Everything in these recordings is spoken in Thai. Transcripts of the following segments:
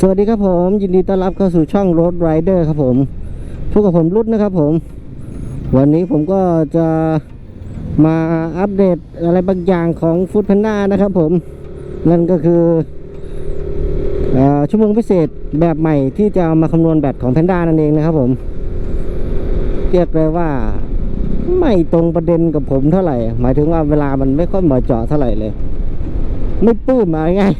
สวัสดีครับผม ยินดีต้อนรับเข้าสู่ช่อง Road Rider ครับผมพบกับผมรุดนะครับผม วันนี้ผมก็จะมาอัปเดตอะไรบางอย่างของ Food Panda นะครับผม นั่นก็คืออชั่วโมงพิเศษแบบใหม่ที่จะามาคำนวณแบตของ Panda นั่นเองนะครับผม เรียกเลยว่าไม่ตรงประเด็นกับผมเท่าไหร่ หมายถึงว่าเวลามันไม่ค่อยเหมาะเจาะเท่าไหร่เลย ไม่ปื้มมาง่าย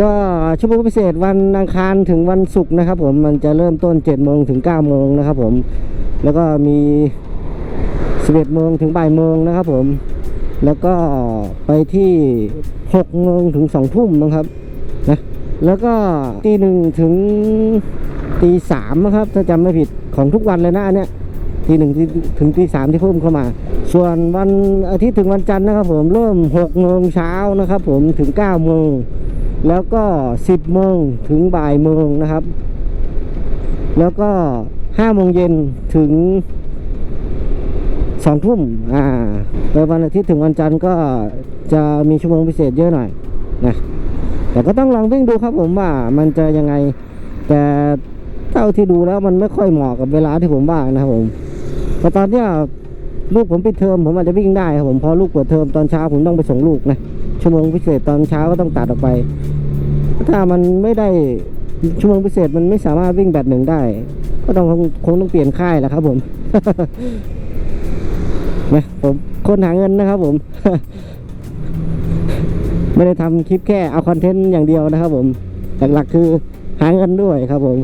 ก็ชั่วโมงพิเศษวันอังคารถึงวันศุกร์นะครับ ผมมันจะเริ่มต้น7โมงถึง9โมงนะครับ ผมแล้วก็มี11โมงถึงบ่ายโมงนะครับ ผมแล้วก็ไปที่6โมงถึง2ทุ่มนะครับนะแล้วก็ตีหนึ่งถึงตีสามนะครับ ถ้าจำไม่ผิดของทุกวันเลยนะอันเนี้ยตีหนึ่งถึงตีสามที่เพิ่มเข้ามา ส่วนวันอาทิตย์ถึงวันจันทร์นะครับ ผมเริ่ม6โมงเช้านะครับ ผมถึง9โมง แล้วก็ 10 โมงถึงบ่ายโมงนะครับ แล้วก็ 5 โมงเย็นถึง 2 ทุ่มอ่าโดยวันอาทิตย์ถึงวันจันทร์ก็จะมีชั่วโมงพิเศษเยอะหน่อยนะแต่ก็ต้องลองวิ่งดูครับผมว่ามันจะยังไง แต่เท่าที่ดูแล้วมันไม่ค่อยเหมาะกับเวลาที่ผมว่างนะครับผมเพราะตอนเนี้ยลูกผมปิดเทอมผมอาจจะวิ่งได้ครับผมพอลูกเปิดเทอมตอนเช้าผมต้องไปส่งลูกนะชั่วโมงพิเศษตอนเช้าก็ต้องตัดออกไป ถ้ามันไม่ได้ชั่วโมงพิเศษมันไม่สามารถวิ่งแบบหนึ่งได้ ก็ต้องคงต้องเปลี่ยนค่ายแหละครับผมนะผมคนหาเงินนะครับผม ไม่ได้ทำคลิปแค่เอาคอนเทนต์อย่างเดียวนะครับผมหลักๆคือหาเงินด้วยครับผม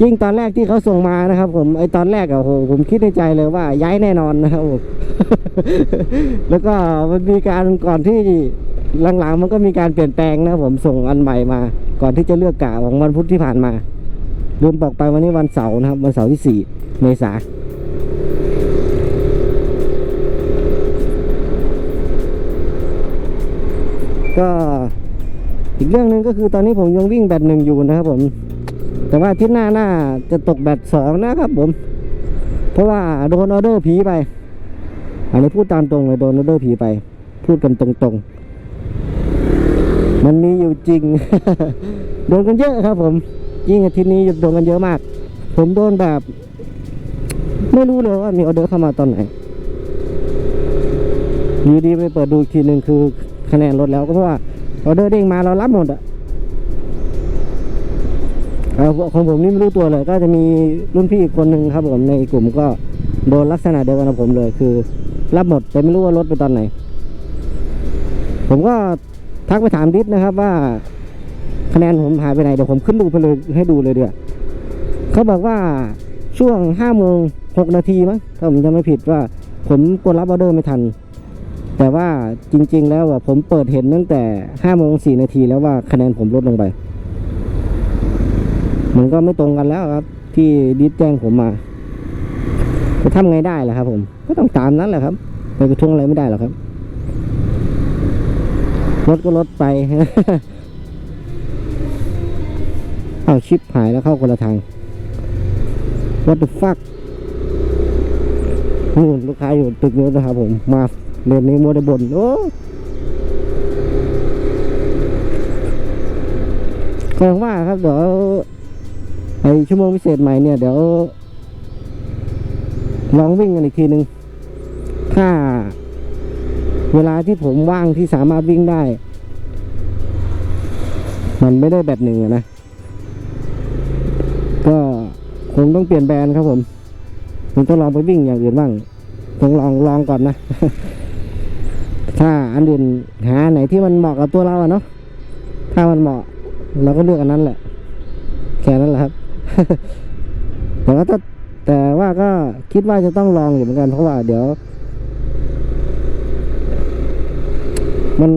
จริงตอนแรกที่เขาส่งมานะครับ ผมไอตอนแรกอะโหผมคิดในใจเลยว่าย้ายแน่นอนนะครับผมแล้วก็มันมีการก่อนที่ หลังๆมันก็มีการเปลี่ยนแปลงนะผมส่งอันใหม่มา ก่อนที่จะเลือกกะของวันพุธที่ผ่านมาลืมบอกไปวันนี้วันเสาร์นะครับ วันเสาร์ที่สี่เมษาก็อีกเรื่องหนึ่งก็คือตอนนี้ผมยังวิ่งแบตหนึ่งอยู่นะครับผม แต่ว่าอาที่หน้าหน้าจะตกแบตสองนะครับผม เพราะว่าโดนออเดอร์ผีไป อันนี้พูดตามตรงเลยโดนออเดอร์ผีไป พูดกันตรงๆ มันมีอยู่จริง โดนกันเยอะครับ ผม ยิ่งอาทิตย์นี้โดนกันเยอะมาก ผมโดนแบบ ไม่รู้เลยว่ามีออเดอร์เข้ามาตอนไหนอยู่ดีไปเปิดดูอีกทีหนึ่งคือคะแนนลดแล้วก็เพราะว่าออเดอร์เด้งมาเรารับหมดอะของผมนี่ไม่รู้ตัวเลย ก็จะมีรุ่นพี่อีกคนหนึ่งครับ ผมในกลุ่มก็โดนลักษณะเดียวกันกับผมเลย คือ รับหมดแต่ไม่รู้ว่าลดไปตอนไหน ผมก็ ทักไปถามดิสนะครับว่าคะแนนผมหายไปไหนเดี๋ยวผมขึ้นดูไปเลยให้ดูเลยเดี๋ยวเขาบอกว่าช่วงห้าโมงหกนาทีมั้งถ้าผมจำไม่ผิดว่าผมกดรับออเดอร์ไม่ทัน แต่ว่าจริง ๆ แล้วผมเปิดเห็นตั้งแต่ห้าโมงสี่นาทีแล้วว่าคะแนนผมลดลงไปมันก็ไม่ตรงกันแล้วครับ ที่ดิสแจ้งผมมาจะทำไงได้ล่ะครับ ผมก็ต้องตามนั้นแหละครับไปกระทวงอะไรไม่ได้หรอกครับ รถก็รถไป เอาชิปหายแล้วเข้าคนละทาง What the fuck นู่นลูกค้าอยู่ตึกนู้นนะครับผมมาเรียนนี้มัวแต่บ่นโอ้ก็ย่างว่าครับเดี๋ยวไอชั่วโมงพิเศษใหม่เนี่ย เดี๋ยวลองวิ่งกันอีกทีหนึ่งถ้า เวลาที่ผมว่างที่สามารถวิ่งได้ มันไม่ได้แบบหนึ่งนะ ก็คงต้องเปลี่ยนแบรนด์ครับผมผมต้องลองไปวิ่งอย่างอื่นบ้างต้องลองลองก่อนนะ ถ้าอันอื่นหาไหนที่มันเหมาะกับตัวเราอะเนาะถ้ามันเหมาะเราก็เลือกอันนั้นแหละ แค่นั้นแหละครับ แต่ว่าถ้าแต่ว่าก็คิดว่าจะต้องลองอยู่เหมือนกันเพราะว่าเดี๋ยว มัน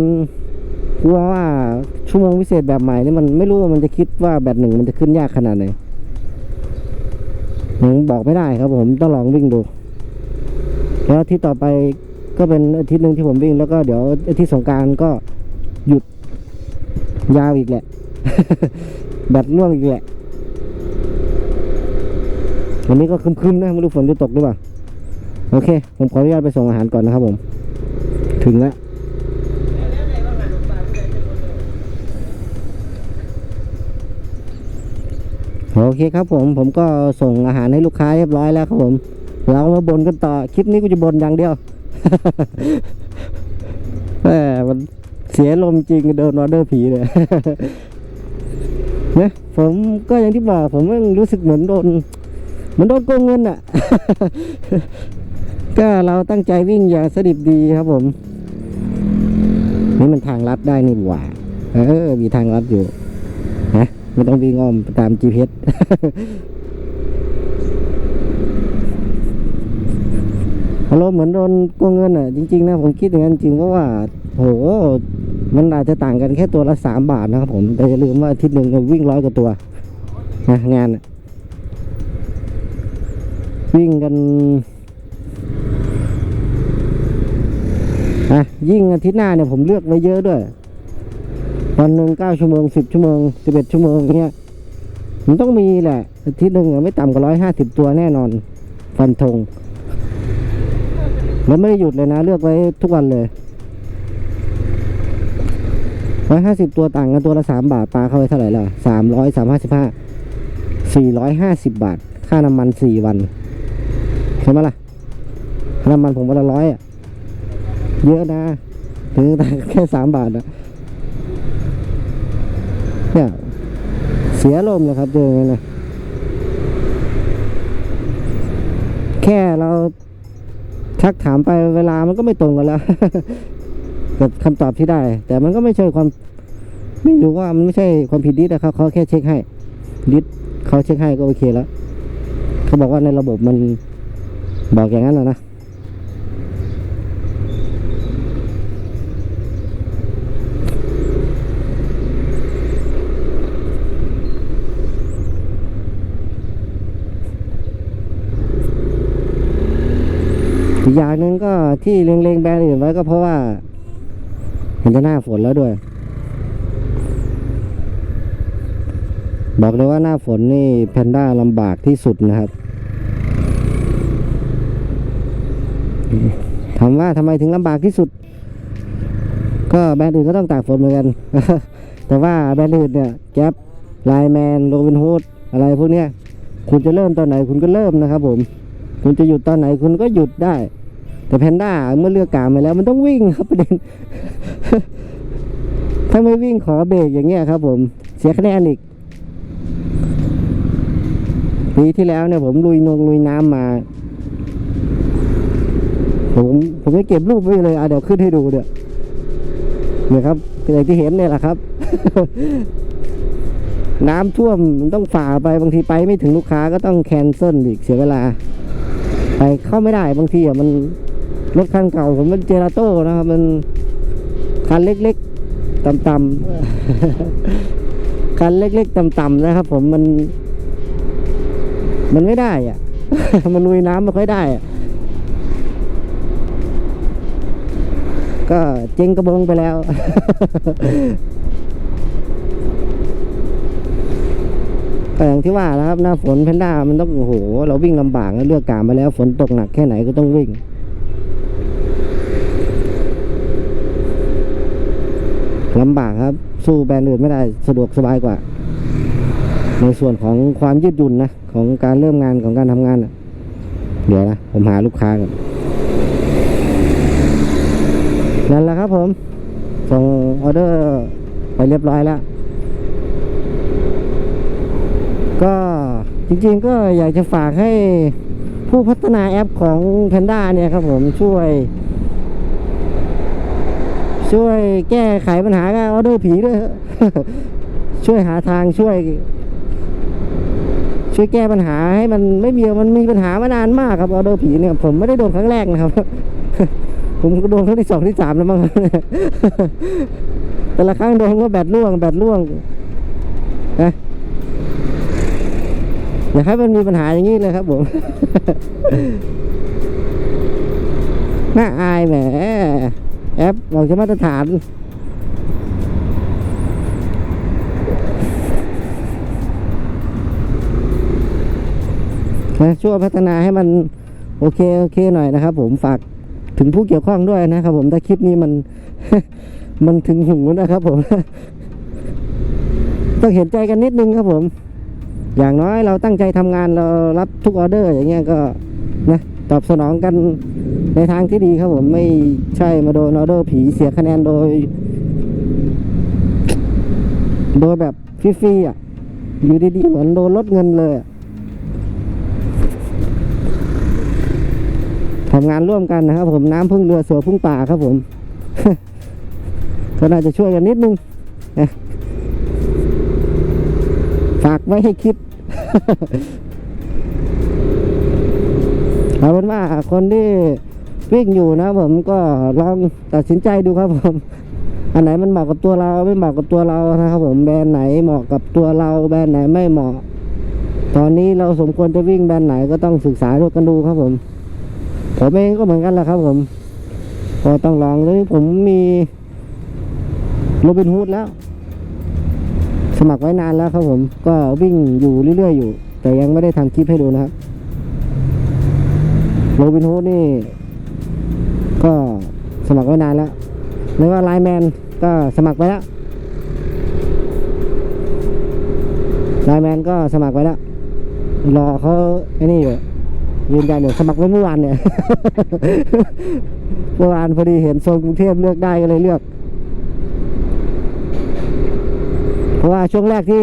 กลัวว่าชั่วโมงพิเศษแบบใหม่นี่มันไม่รู้ว่ามันจะคิดว่าแบบหนึ่งมันจะขึ้นยากขนาดไหนผมบอกไม่ได้ครับผมต้องลองวิ่งดู แล้วที่ต่อไปก็เป็นอาทิตย์หนึ่งที่ผมวิ่ง แล้วก็เดี๋ยวอาทิตย์สงการก็หยุดยาวอีกแหละ แบตล่วงอีกแหละ วันนี้ก็คึมๆนะไม่รู้ฝนจะตกหรือเปล่า โอเค ผมขออนุญาตไปส่งอาหารก่อนนะครับผม ถึงแล้ว โอเคครับผมผมก็ส่งอาหารให้ลูกค้าเรียบร้อยแล้วครับผม เรามาบนกันต่อคลิปนี้กูจะบนอย่างเดียวแหมมันเสียลมจริงโดนออเดอร์ผีเลยนะผมก็อย่างที่บอกผมรู้สึกเหมือนโดนเหมือนโดนโกงเงินอะ ก็เราตั้งใจวิ่งอย่างสดิบดีครับผม นี่มันทางลัดได้นี่หว่า เออ มีทางลัดอยู่นะ ไม่ต้องวิ่งอ้อมตาม GPS อารมณ์เหมือนโดนโกงเงินอะ จริงๆนะผมคิดอย่างนั้นจริงเพราะว่าโหมันอาจจะต่างกันแค่ตัวละสามบาทนะครับผม แต่อย่าลืมว่าอาทิตย์หนึ่งวิ่งร้อยกว่าตัวนะงานวิ่งกันอะยิ่งอาทิตย์หน้าเนี่ยผมเลือกไว้เยอะด้วย วันหนึ่งเก้าชั่วโมงสิบชั่วโมงสิบเอ็ดชั่วโมงเนี้ยมันต้องมีแหละอาทิตย์หนึ่งไม่ต่ำกว่าร้อยห้าสิบตัวแน่นอน ฟันธงแล้วไม่ได้หยุดเลยนะ เลือกไว้ทุกวันเลยร้อยห้าสิบตัวต่างกันตัวละสามบาทปลาเข้าไปเท่าไหร่ล่ะสามร้อยสามห้าสิบห้าสี่ร้อยห้าสิบบาท ค่าน้ำมันสี่วันใช่ไหมล่ะค่าน้ำมันผมวันละร้อยอะ เยอะนะ ถึงแต่แค่สามบาทนะ เนี่ยเสียลมเลยครับเจออย่างนั้นะแค่เราชักถามไปเวลามันก็ไม่ตรงกันแล้วกับคำตอบที่ได้ แต่มันก็ไม่ใช่ความ ไม่รู้ว่ามันไม่ใช่ความผิดดิสนะครับเขาแค่เช็คให้ดิสเขาเช็คให้ก็โอเคแล้ว เขาบอกว่าในระบบมันบอกอย่างนั้นนะนะ อย่างหนึ่งก็ที่เล็งๆแบรนด์อื่นไว้ก็เพราะว่า เห็นจะหน้าฝนแล้วด้วย บอกเลยว่าหน้าฝนนี่แพนด้าลำบากที่สุดนะครับถามว่าทำไมถึงลำบากที่สุด ก็แบรนด์อื่นก็ต้องตากฝนเหมือนกัน แต่ว่าแบรนด์อื่นเนี่ยแก๊ปไลแมนโรบินฮูดอะไรพวกเนี้ยคุณจะเริ่มตอนไหนคุณก็เริ่มนะครับผม คุณจะหยุดตอนไหนคุณก็หยุดได้ แต่แพนด้าเมื่อเลือกกามไปแล้วมันต้องวิ่งครับประเด็น ถ้าไม่วิ่งขอเบรกอย่างเงี้ยครับ ผมเสียคะแนนอีกปีที่แล้วเนี่ยผมลุยนงลุยน้ำมา ผมผมไม่เก็บรูปไว้เลยอะเดี๋ยวขึ้นให้ดูเดี๋ยวเนี่ยครับอย่างที่เห็นเนี่ยแหละครับ น้ำท่วมมันต้องฝ่าไปบางทีไปไม่ถึงลูกค้าก็ต้องแคนเซิลอีกเสียเวลา ไปเข้าไม่ได้บางทีอะมัน รถคันเก่าผมมันเจลาโต้นะครับ มันคันเล็กๆต่ำๆคันเล็กๆต่ำๆนะครับ ผมมัน มันไม่ได้อะ มันลุยน้ำไม่ค่อยได้อะก็เจ๊งกระบงไปแล้ว ก็อย่างที่ว่าแล้วครับหน้าฝนแพนด้ามันต้องโอ้โห เราวิ่งลำบากนะเลือกกามาแล้ว ฝนตกหนักแค่ไหนก็ต้องวิ่ง ลำบากครับ สู้แบรนด์อื่นไม่ได้สะดวกสบายกว่า ในส่วนของความยืดหยุ่นนะ ของการเริ่มงานของการทำงานนะเดี๋ยวนะ ผมหาลูกค้าก่อนนั่นแหละครับผม ส่งออเดอร์ไปเรียบร้อยแล้ว ก็จริงๆก็อยากจะฝากให้ผู้พัฒนาแอปของ Panda เนี่ยครับผมช่วย ช่วยแก้ไขปัญหาการออเดอร์ผีด้วย ช่วยหาทางช่วย ช่วยแก้ปัญหาให้มันไม่มีมันมีปัญหามานานมากครับออเดอร์ผีเนี่ยผมไม่ได้โดนครั้งแรกนะครับ ผมก็โดนครั้งที่สองที่สามแล้วมั้งแต่ละครั้งโดนก็แบตร่วง แบตร่วงนะอยากให้มันมีปัญหาอย่างนี้เลยครับผมน่าอายแหม แอปบอกจะมาตรฐานนะช่วยพัฒนาให้มันโอเคโอเคหน่อยนะครับ ผมฝากถึงผู้เกี่ยวข้องด้วยนะครับ ผมถ้าคลิปนี้มัน มันถึงหูนะครับ ผม ต้องเห็นใจกันนิดนึงครับผม อย่างน้อยเราตั้งใจทำงานเรารับทุกออเดอร์ อย่างเงี้ยก็นะตอบสนองกัน ในทางที่ดีครับผมไม่ใช่มาโดนออเดอร์ผีเสียคะแนนโดย โดยแบบฟรีๆอะ อยู่ดีๆเหมือนโดนลดเงินเลยทำงานร่วมกันนะครับผมน้ำพึ่งเรือเสือพึ่งป่าครับผม ก็น่าจะช่วยกันนิดนึงฝากไว้ให้คิดเอาเป็นว่าคนที่ วิ่งอยู่นะผมก็ลองตัดสินใจดูครับผมอันไหนมันเหมาะกับตัวเราไม่เหมาะกับตัวเรานะครับผมแบรนด์ไหนเหมาะกับตัวเรา แบรนด์ไหนไม่เหมาะ ตอนนี้เราสมควรจะวิ่งแบรนด์ไหนก็ต้องศึกษาดูกันดูครับผมผมเองก็เหมือนกันแหละครับผมก็ต้องลองเลยผมมีโรบินฮูดแล้ว สมัครไว้นานแล้วครับผม ก็วิ่งอยู่เรื่อยๆอยู่ แต่ยังไม่ได้ทำคลิปให้ดูนะครับโรบินฮูดนี่ ก็สมัครไว้นานแล้ว แล้วก็ไลน์แมนก็สมัครไปแล้วไลน์แมนก็สมัครไปแล้วรอเขาไอ้นี่อยู่ยืนยันอยู่สมัครไว้เมื่อวานเนี่ยเมื่อวานพอดีเห็นโซนกรุงเทพเลือกได้ก็เลยเลือก เพราะว่าช่วงแรกที่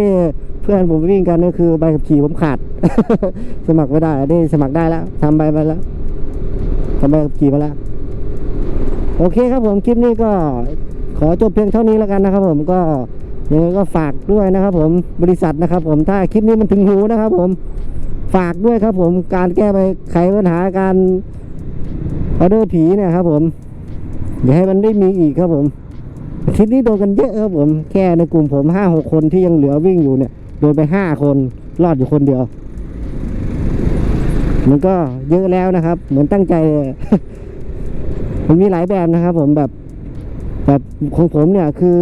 เพื่อนผมวิ่งกันก็คือใบขับขี่ผมขาด สมัครไม่ได้อันนี้สมัครได้แล้วทำใบไปแล้วทำใบขับขี่มาแล้ว โอเคครับผมคลิปนี้ก็ขอจบเพียงเท่านี้แล้วกันนะครับ ผมก็ยังไงก็ฝากด้วยนะครับ ผมบริษัทนะครับ ผมถ้าคลิปนี้มันถึงหูนะครับ ผมฝากด้วยครับ ผมการแก้ไปไขปัญหาการออเดอร์ผีเนี่ยครับ ผมอย่าให้มันได้มีอีกครับผมคลิปนี้โดนกันเยอะครับผมแค่ในกลุ่มผมห้าหกคนที่ยังเหลือวิ่งอยู่เนี่ยโดนไปห้าคนรอดอยู่คนเดียว มันก็เยอะแล้วนะครับ เหมือนตั้งใจ มันมีหลายแบบนะครับ ผมแบบแบบของผมเนี่ยคือ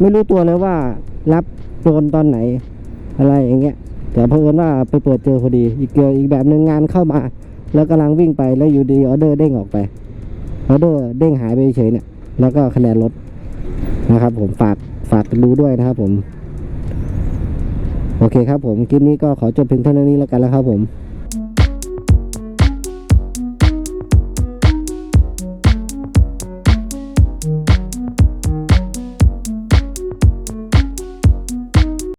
ไม่รู้ตัวเลยว่ารับโดนตอนไหน อะไรอย่างเงี้ยแต่เพิ่นว่าไปเปิดเจอพอดี อีกเกอีกแบบหนึ่งงานเข้ามา แล้วกำลังวิ่งไปแล้วอยู่ดีออเดอร์เด้งออกไปออเดอร์เด้งหายไปเฉยเนี่ย แล้วก็คะแนนลดนะครับ ผมฝากฝากดูด้วยนะครับผม โอเคครับผมคลิปนี้ก็ขอจบเพียงเท่านี้แล้วกันแล้วครับผม